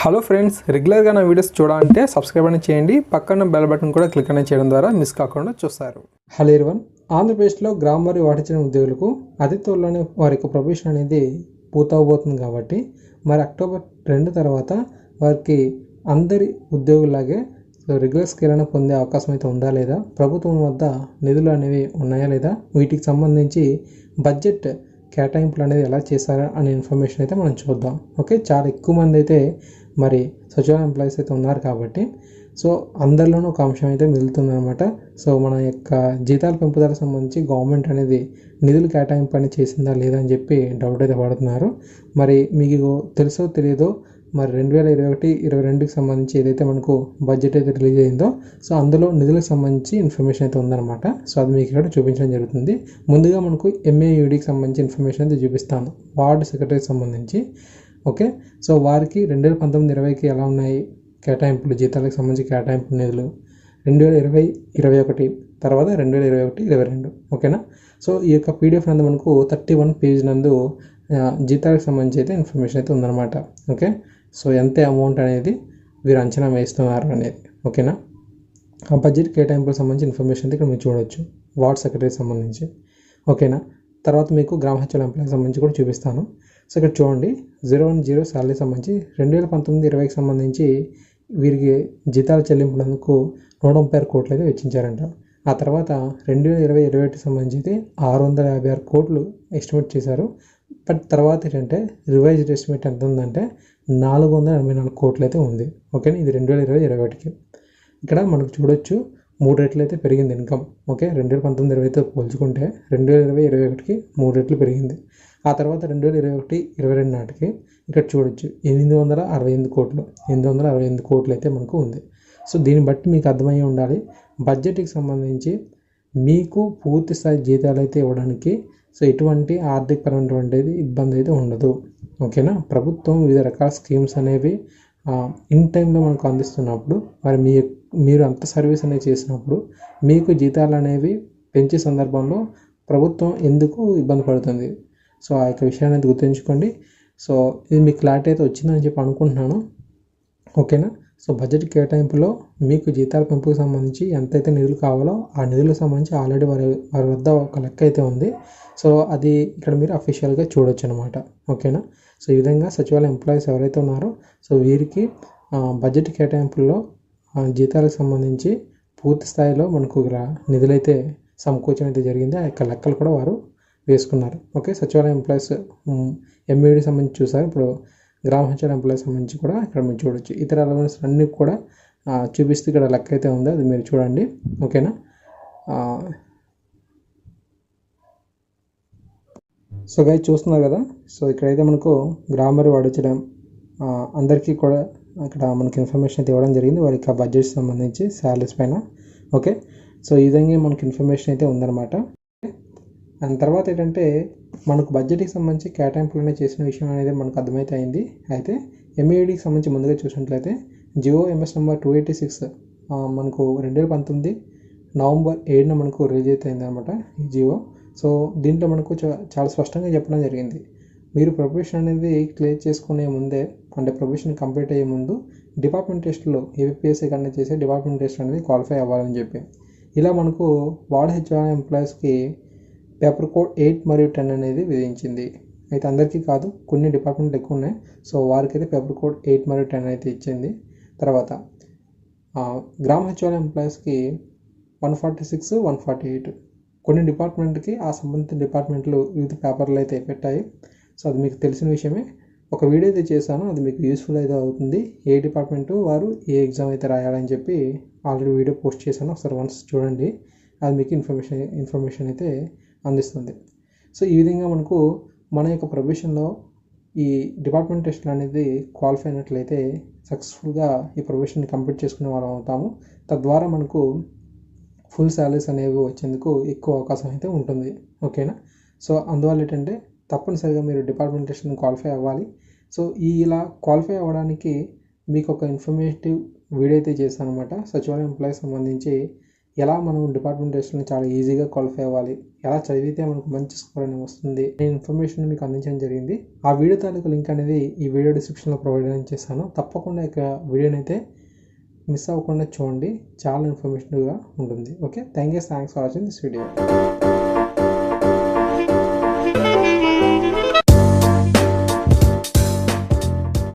Hello friends రెగ్యులర్గా నా videos చూడాలంటే సబ్స్క్రైబ్ అని చేయండి. పక్కన బెల్ బటన్ కూడా క్లిక్ అనేది చేయడం ద్వారా మిస్ కాకుండా చూస్తారు. హలో ఇర్వన్ ఆంధ్రప్రదేశ్లో గ్రామ మరియు వాటిచిన ఉద్యోగులకు అతి త్వరలోనే వారి యొక్క ప్రొఫెషన్ అనేది పూర్తవబోతుంది కాబట్టి మరి అక్టోబర్ రెండు తర్వాత వారికి అందరి ఉద్యోగులాగే రెగ్యులర్ స్కేల్ పొందే అవకాశం అయితే ఉందా లేదా? ప్రభుత్వం వద్ద నిధులు అనేవి ఉన్నాయా లేదా? వీటికి సంబంధించి బడ్జెట్ కేటాయింపులు అనేది ఎలా చేశారు అనే ఇన్ఫర్మేషన్ అయితే మనం చూద్దాం. ఓకే చాలా ఎక్కువ మంది అయితే మరి సచివాలయ ఎంప్లాయీస్ అయితే ఉన్నారు కాబట్టి. సో అందరిలోనూ ఒక అంశం అయితే మిగులుతుంది అనమాట సో మన యొక్క జీతాల పెంపుదల సంబంధించి గవర్నమెంట్ అనేది నిధులు కేటాయింపు అని చేసిందా లేదా అని చెప్పి డౌట్ అయితే పడుతున్నారు. మరి మీకు తెలుసో తెలియదో మరి రెండు వేల ఇరవై ఒకటి ఇరవై రెండుకి సంబంధించి ఏదైతే మనకు బడ్జెట్ అయితే రిలీజ్ అయిందో సో అందులో నిధులకు సంబంధించి ఇన్ఫర్మేషన్ అయితే ఉందన్నమాట. సో అది మీకు ఇక్కడ చూపించడం జరుగుతుంది. ముందుగా మనకు ఎంఏయుడికి సంబంధించి ఇన్ఫర్మేషన్ అయితే చూపిస్తాను. వార్డ్ సెక్రటరీకి సంబంధించి. ఓకే? సో వారికి రెండు వేల పంతొమ్మిది ఇరవైకి ఎలా ఉన్నాయి కేటాయింపులు జీతాలకు సంబంధించి కేటాయింపు నిధులు? రెండు వేల ఇరవై ఇరవై ఒకటి తర్వాత రెండు వేల ఇరవై ఒకటి ఇరవై రెండు. ఓకేనా? సో ఈ యొక్క పీడిఎఫ్ నందు మనకు థర్టీ వన్ పేజ్ నందు జీతాలకు సంబంధించి అయితే ఇన్ఫర్మేషన్ అయితే ఉందన్నమాట. ఓకే? సో ఎంత అమౌంట్ అనేది వీరు అంచనా వేస్తున్నారు అనేది ఓకేనా? ఆ బడ్జెట్ కేటాయింపులకు సంబంధించి ఇన్ఫర్మేషన్ అయితే ఇక్కడ మీరు చూడవచ్చు వార్డ్ సెక్రటరీకి సంబంధించి ఓకేనా? తర్వాత మీకు గ్రామ హెచ్ఎల్ ఎంప్లాయీకి సంబంధించి కూడా చూపిస్తాను. సో ఇక్కడ చూడండి జీరో వన్ జీరో శాలరీ సంబంధించి రెండు వేల పంతొమ్మిది ఇరవైకి సంబంధించి వీరికి జీతాలు చెల్లింపునందుకు నూట ముప్పై ఆరు కోట్లు అయితే వెచ్చించారంట. ఆ తర్వాత రెండు వేల ఇరవై ఇరవై ఒకటి సంబంధించి అయితే ఆరు వందల యాభై ఆరు కోట్లు ఎస్టిమేట్ చేశారు. బట్ తర్వాత ఏంటంటే రివైజ్డ్ ఎస్టిమేట్ ఎంత ఉందంటే నాలుగు వందల ఎనభై నాలుగు కోట్లు అయితే ఉంది. ఓకేనా ఇది రెండు వేల ఇరవై ఇరవై ఒకటికి ఇక్కడ మనకు చూడొచ్చు మూడు రెట్లు అయితే పెరిగింది ఇన్కమ్. ఓకే రెండు వేల పంతొమ్మిది ఇరవైతో పోల్చుకుంటే రెండు వేల ఇరవై ఇరవై ఒకటికి మూడు రెట్లు పెరిగింది. ఆ తర్వాత రెండు వేల ఇరవై ఒకటి ఇరవై రెండు నాటికి ఇక్కడ చూడొచ్చు ఎనిమిది వందల అరవై ఎనిమిది కోట్లు ఎనిమిది వందల అరవై ఎనిమిది కోట్లు అయితే మనకు ఉంది. సో దీన్ని బట్టి మీకు అర్థమయ్యి ఉండాలి బడ్జెట్కి సంబంధించి మీకు పూర్తి స్థాయి జీతాలు అయితే ఇవ్వడానికి సో ఎటువంటి ఆర్థికపరమైనటువంటిది ఇబ్బంది అయితే ఉండదు. ఓకేనా? ప్రభుత్వం వివిధ రకాల స్కీమ్స్ అనేవి ఇన్ టైంలో మనకు అందిస్తున్నప్పుడు మరి మీ మీరు అంత సర్వీస్ అనేది చేసినప్పుడు మీకు జీతాలు అనేవి పెంచే సందర్భంలో ప్రభుత్వం ఎందుకు ఇబ్బంది పడుతుంది? సో ఆ యొక్క విషయాన్ని గుర్తుంచుకోండి. సో ఇది మీకు క్లారిటీ అయితే వచ్చిందని చెప్పి అనుకుంటున్నాను. ఓకేనా? సో బడ్జెట్ కేటాయింపులో మీకు జీతాల పెంపుకు సంబంధించి ఎంతైతే నిధులు కావాలో ఆ నిధులకు సంబంధించి ఆల్రెడీ వారి వారి వద్ద ఒక లెక్క అయితే ఉంది. సో అది ఇక్కడ మీరు అఫీషియల్గా చూడొచ్చు అనమాట ఓకేనా సో ఈ విధంగా సచివాలయ ఎంప్లాయీస్ ఎవరైతే ఉన్నారో సో వీరికి బడ్జెట్ కేటాయింపుల్లో జీతాలకు సంబంధించి పూర్తి స్థాయిలో మనకు నిధులైతే సమకూర్చడం అయితే జరిగింది. ఆ యొక్క లెక్కలు కూడా వారు వేసుకున్నారు. ఓకే సచివాలయ ఎంప్లాయీస్ ఎంఈడి సంబంధించి చూసారు. ఇప్పుడు గ్రామ ఎంప్లాయీస్ సంబంధించి కూడా ఇక్కడ మీరు చూడొచ్చు. ఇతర అలవెన్స్ అన్నీ కూడా చూపిస్తూ ఇక్కడ లెక్క అయితే ఉంది. అది మీరు చూడండి. ఓకేనా? సో గైస్ చూస్తున్నారు కదా? సో ఇక్కడైతే మనకు గ్రామర్ వాడించడం అందరికీ కూడా అక్కడ మనకి ఇన్ఫర్మేషన్ అయితే ఇవ్వడం జరిగింది. వారికి ఆ బడ్జెట్ సంబంధించి శాలరీస్ పైన. ఓకే? సో ఈ విధంగా మనకి ఇన్ఫర్మేషన్ అయితే ఉందన్నమాట. అండ్ తర్వాత ఏంటంటే మనకు బడ్జెట్కి సంబంధించి కేటాయింపులు అనేవి చేసిన విషయం అనేది మనకు అర్థమైతే అయింది. అయితే ఎంఈడికి సంబంధించి ముందుగా చూసినట్లయితే GO MS number two eighty six మనకు రెండు వేల పంతొమ్మిది నవంబర్ ఏడున మనకు రిలీజ్ అయితే అయిందనమాట ఈ జియో సో దీంట్లో మనకు చాలా స్పష్టంగా చెప్పడం జరిగింది. మీరు ప్రొఫెషన్ అనేది క్లియర్ చేసుకునే ముందే అంటే ప్రొఫెషన్ కంప్లీట్ అయ్యే ముందు డిపార్ట్మెంట్ టెస్ట్లో ఏపీఎస్సీ కన్నా చేసే డిపార్ట్మెంట్ టెస్ట్ అనేది క్వాలిఫై అవ్వాలని చెప్పి. ఇలా మనకు వార్డ్ హెచ్ఆర్ ఎంప్లాయీస్కి పేపర్ కోడ్ ఎయిట్ మరియు టెన్ అనేది విధించింది. అయితే అందరికీ కాదు కొన్ని డిపార్ట్మెంట్లు ఎక్కువ ఉన్నాయి. సో వారికైతే పేపర్ కోడ్ ఎయిట్ మరియు టెన్ అయితే ఇచ్చింది. తర్వాత గ్రామ హెచ్ఆర్ ఎంప్లాయీస్కి one forty six one forty eight. కొన్ని డిపార్ట్మెంట్కి ఆ సంబంధిత డిపార్ట్మెంట్లు వివిధ పేపర్లు అయితే పెట్టాయి. సో అది మీకు తెలిసిన విషయమే. ఒక వీడియో అయితే చేశాను. అది మీకు యూస్ఫుల్ అయితే అవుతుంది. ఏ డిపార్ట్మెంట్ వారు ఏ ఎగ్జామ్ అయితే రాయాలని చెప్పి ఆల్రెడీ వీడియో పోస్ట్ చేశాను. ఒకసారి వన్స్ చూడండి. అది మీకు ఇన్ఫర్మేషన్ ఇన్ఫర్మేషన్ అయితే అందిస్తుంది. సో ఈ విధంగా మనకు మన యొక్క ప్రొఫెషన్లో ఈ డిపార్ట్మెంట్ టెస్ట్లు అనేది క్వాలిఫై అయినట్లయితే సక్సెస్ఫుల్గా ఈ ప్రొఫెషన్ని కంప్లీట్ చేసుకునే వాళ్ళం అవుతాము. తద్వారా మనకు ఫుల్ శాలరీస్ అనేవి వచ్చేందుకు ఎక్కువ అవకాశం అయితే ఉంటుంది. ఓకేనా? సో అందువల్ల ఏంటంటే తప్పనిసరిగా మీరు డిపార్ట్మెంట్ టెస్ట్ని క్వాలిఫై అవ్వాలి. సో ఈ ఇలా క్వాలిఫై అవ్వడానికి మీకు ఒక ఇన్ఫర్మేటివ్ వీడియో అయితే చేశాను అనమాట సచివాలయం ఎంప్లాయీస్ సంబంధించి ఎలా మనం డిపార్ట్మెంట్ టెస్ట్ని చాలా ఈజీగా క్వాలిఫై అవ్వాలి? ఎలా చదివితే మనకు మంచి స్కోర్ అనేది వస్తుంది? నేను ఇన్ఫర్మేషన్ మీకు అందించడం జరిగింది. ఆ వీడియో తాలూకు లింక్ అనేది ఈ వీడియో డిస్క్రిప్షన్లో ప్రొవైడ్ చేశాను తప్పకుండా ఇక వీడియోని అయితే మిస్ అవ్వకుండా చూడండి. చాలా ఇన్ఫర్మేషన్గా ఉంటుంది. Okay? Thank you. Thanks for watching this video.